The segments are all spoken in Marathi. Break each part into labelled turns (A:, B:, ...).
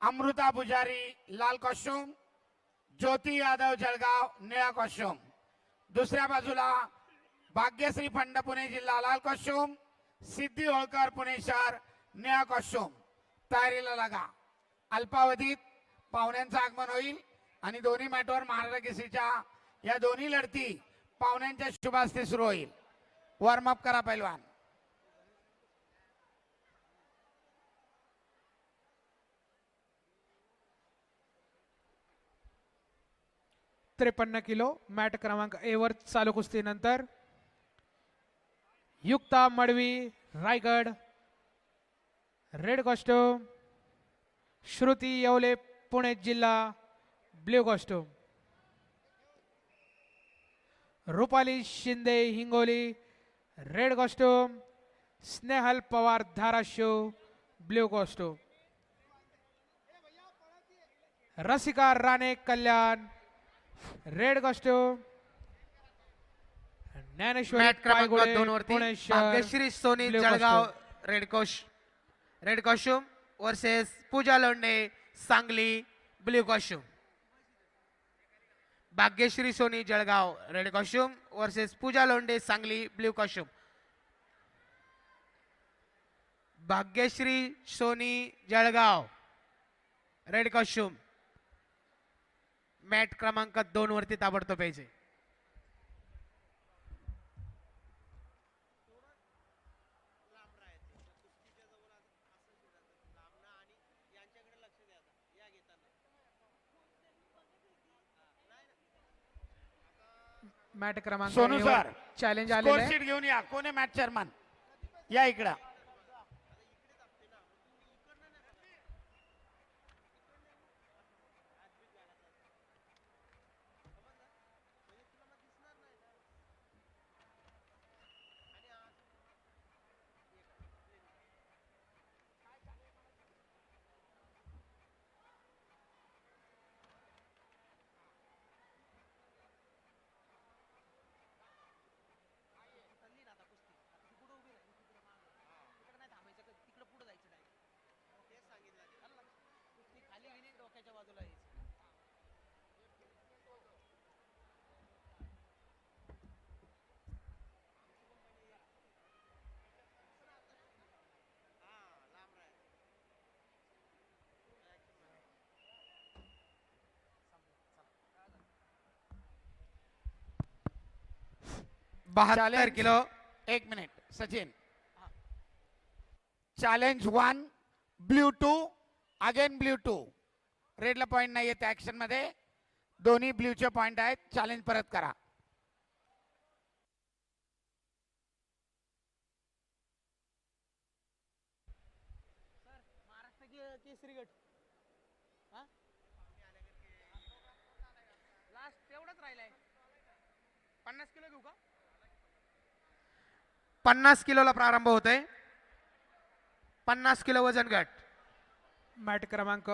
A: अमृता पुजारी लाल कॉस्ट्युम ज्योती यादव जळगाव निळा कॉस्ट्युम. दुसऱ्या बाजूला भाग्यश्री फंड पुणे जिल्हा लाल कॉस्ट्युम सिद्धी होळकर पुणे शहर निळा कॉस्ट्युम. तयारीला लागा. अल्पावधीत पाहुण्यांचं आगमन होईल आणि दोन्ही मॅटवर महाराष्ट्र केसरीच्या या दोन्ही लढती पाहुण्यांच्या शुभास्ते सुरू होईल. वॉर्मअप करा पैलवान.
B: त्रेपन्न किलो. मॅट क्रमांक ए वर चालू कुस्तीनंतर युक्ता मडवी रायगड रेड कॉस्ट्युम श्रुती येवले पुणे जिल्हा blue costume. Rupali Shinde Hingoli red costume Snehal Pawar Dharashiv blue costume. Rasika Rane Kalyan red costume Dnyaneshwari
C: mat क्रमांक
B: पायगुडे,
C: दोन वरती
B: पुणे शहर,
C: Bhagyashree Soni Jalgaon. Red cosh red costume versus Pooja Londhe Sangli blue costume Bhagyashree Soni Jalgaon red costume versus Pooja Londhe Sangli blue costume Bhagyashree Soni Jalgaon red costume mat क्रमांक दोन वरती ताबडतोब यायचे.
B: मॅट क्रमांक
A: सोनू
B: A वर
A: सर
B: चॅलेंज
A: स्कोर
B: आलेलं आहे.
A: शीट घेऊन या. कोण आहे मॅच चेअरमन या इकडं.
C: बहात्तर. किलो.
A: एक minute Sachin. Challenge one blue two again blue two रेडला point नाही त्या ऍक्शनमध्ये. दोन्ही ब्ल्यूचे पॉईंट आहेत. चॅलेंज परत करा.
D: केसरी गट लास्ट तेवढाच राहिलाय. पन्नास किलो घेऊ का?
C: पन्नास किलोला प्रारंभ होतोय. पन्नास किलो वजन गट
B: मॅट क्रमांक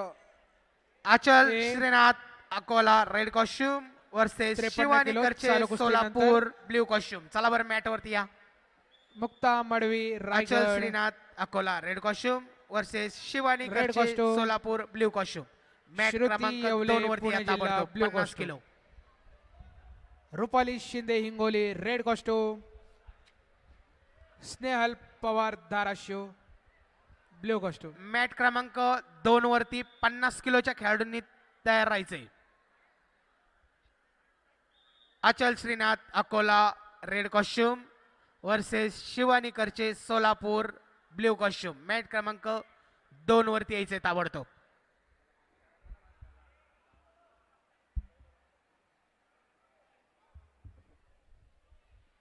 C: Achal. Shrinath Akola red costume versus
B: 53
C: Shivani Karche. Solapur blue costume. चला बरं मॅट वरती या.
B: Mukta Madavi
C: Achal Shrinath Akola red costume versus Shivani Karche. Solapur blue costume. Mat क्रमांक दोन वरती या
B: costume.
C: Kilo.
B: Rupali Shinde Hingoli red costume. Snehal Pawar Dharashiv blue costume
C: mat क्रमांक दोन वरती पन्नास किलोच्या खेळाडूंनी तयार राहायचंय. Achal Shrinath Akola red costume versus Shivani Karche Solapur blue costume mat क्रमांक दोन वरती यायचंय ताबडतोब.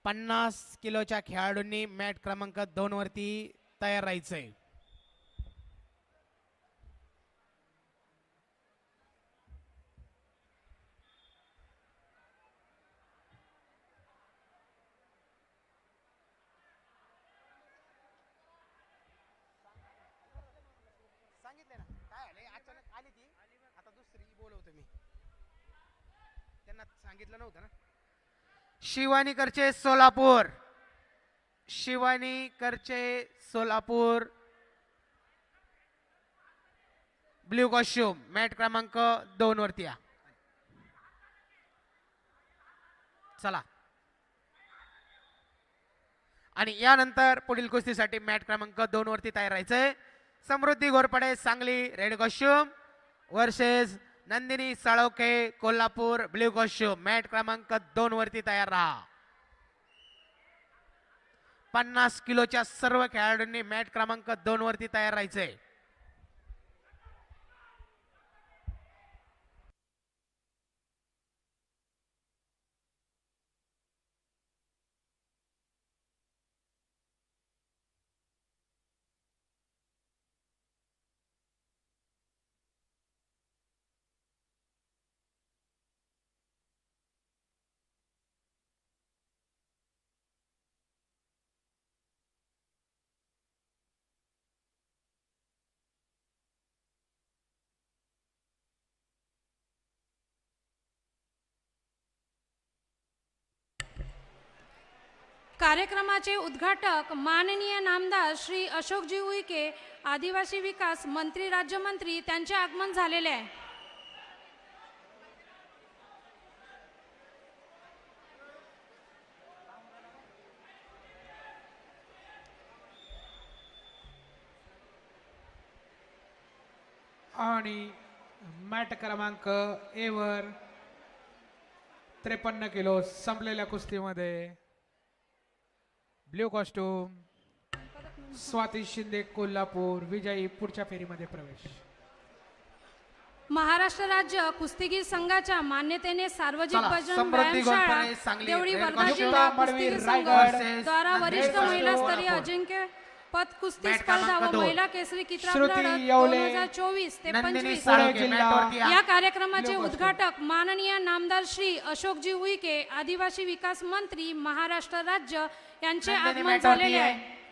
C: पन्नास किलोच्या खेळाडूंनी मॅट क्रमांक दोन वरती तयार राहायचंय. सांगितले ना. काय आले अचानक आली ती. आता दुसरी बोलवतो मी. त्यांना सांगितलं नव्हतं ना? शिवानी करचे सोलापूर. शिवानी करचे सोलापूर. ब्ल्यू कॉस्ट्युम मॅट क्रमांक दोन वरती या. चला. आणि यानंतर पुढील कुस्तीसाठी मॅट क्रमांक दोन वरती तयार राहायचंय. Samruddhi Ghorpade Sangli red costume versus Nandini Salokhe Kolhapur blue costume mat क्रमांक दोन वरती तयार राहा. पन्नास किलोच्या सर्व खेळाडूंनी मॅट क्रमांक दोन वरती तयार राहायचंय.
E: कार्यक्रमाचे उद्घाटक माननीय नामदार श्री अशोकजी उईके आदिवासी विकास मंत्री राज्यमंत्री त्यांचे आगमन झालेले आहे.
B: आणि मॅट क्रमांक एवर त्रेपन्न किलो संपलेल्या कुस्तीमध्ये ब्ल्यू कॉस्ट्यूम स्वाती शिंदे कोल्हापूर विजयी पुढच्या फेरीमध्ये प्रवेश
E: महाराष्ट्र राज्य कुस्तीगीर संघाच्या मान्यतेने सार्वजनिक भजन व्यायामशाळा देवळी वर्धा जिल्हा कुस्तीगीर संघ
B: रायगड,
E: द्वारा वरिष्ठ महिला स्तरीय. अजिंक्य पद कुस्ती
C: मॅट
E: स्पर्धा व
C: दोन.
E: महिला केसरी किताब लढत दोन हजार चोवीस ते पंचवीस
C: या.
E: कार्यक्रमाचे. उद्घाटक माननीय नामदार श्री अशोकजी उईके आदिवासी विकास मंत्री महाराष्ट्र राज्य यांचे आगमन झालेले. आहे